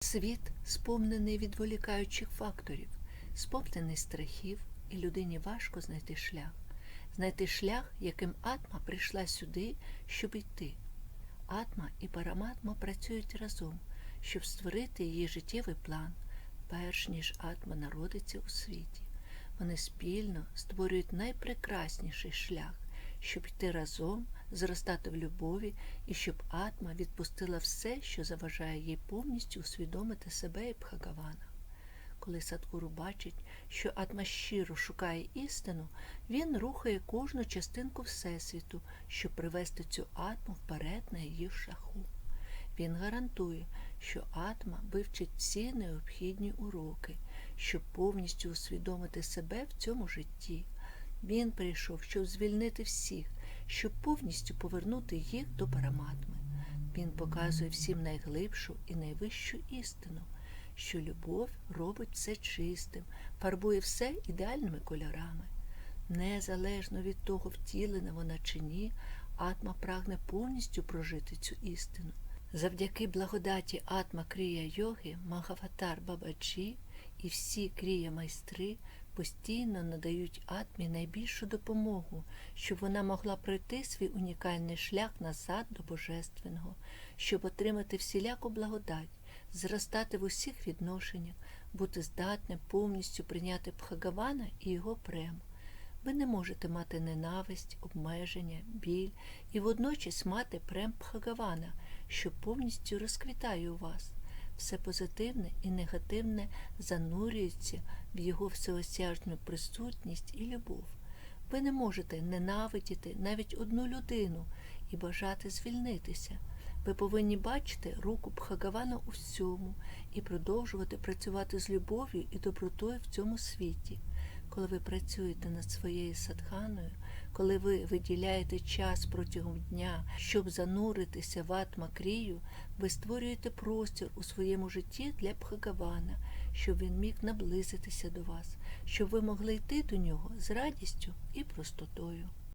Світ сповнений відволікаючих факторів, сповнений страхів, і людині важко знайти шлях, знайти шлях, яким атма прийшла сюди, щоб йти. Атма і параматма працюють разом, щоб створити її життєвий план, перш ніж атма народиться у світі. Вони спільно створюють найпрекрасніший шлях, щоб йти разом, зростати в любові і щоб атма відпустила все, що заважає їй повністю усвідомити себе і Бхагавана. Коли Садхгуру бачить, що атма щиро шукає істину, він рухає кожну частинку Всесвіту, щоб привести цю атму вперед на її шляху. Він гарантує, що атма вивчить всі необхідні уроки, щоб повністю усвідомити себе в цьому житті. Він прийшов, щоб звільнити всіх, щоб повністю повернути їх до параматми. Він показує всім найглибшу і найвищу істину, що любов робить все чистим, фарбує все ідеальними кольорами. Незалежно від того, втілена вона чи ні, атма прагне повністю прожити цю істину. Завдяки благодаті Атма Крія Йоги, Магаватар Бабаджі і всі крія майстри постійно надають атмі найбільшу допомогу, щоб вона могла пройти свій унікальний шлях назад до Божественного, щоб отримати всіляку благодать, зростати в усіх відношеннях, бути здатним повністю прийняти Бхагавана і його прему. Ви не можете мати ненависть, обмеження, біль і водночас мати прем Бхагавана, що повністю розквітає у вас. Все позитивне і негативне занурюється в його всеосяжну присутність і любов. Ви не можете ненавидіти навіть одну людину і бажати звільнитися. Ви повинні бачити руку Бхагавана у всьому і продовжувати працювати з любов'ю і добротою в цьому світі. Коли ви працюєте над своєю садханою, коли ви виділяєте час протягом дня, щоб зануритися в атма-крію, ви створюєте простір у своєму житті для Бхагавана, щоб він міг наблизитися до вас, щоб ви могли йти до нього з радістю і простотою.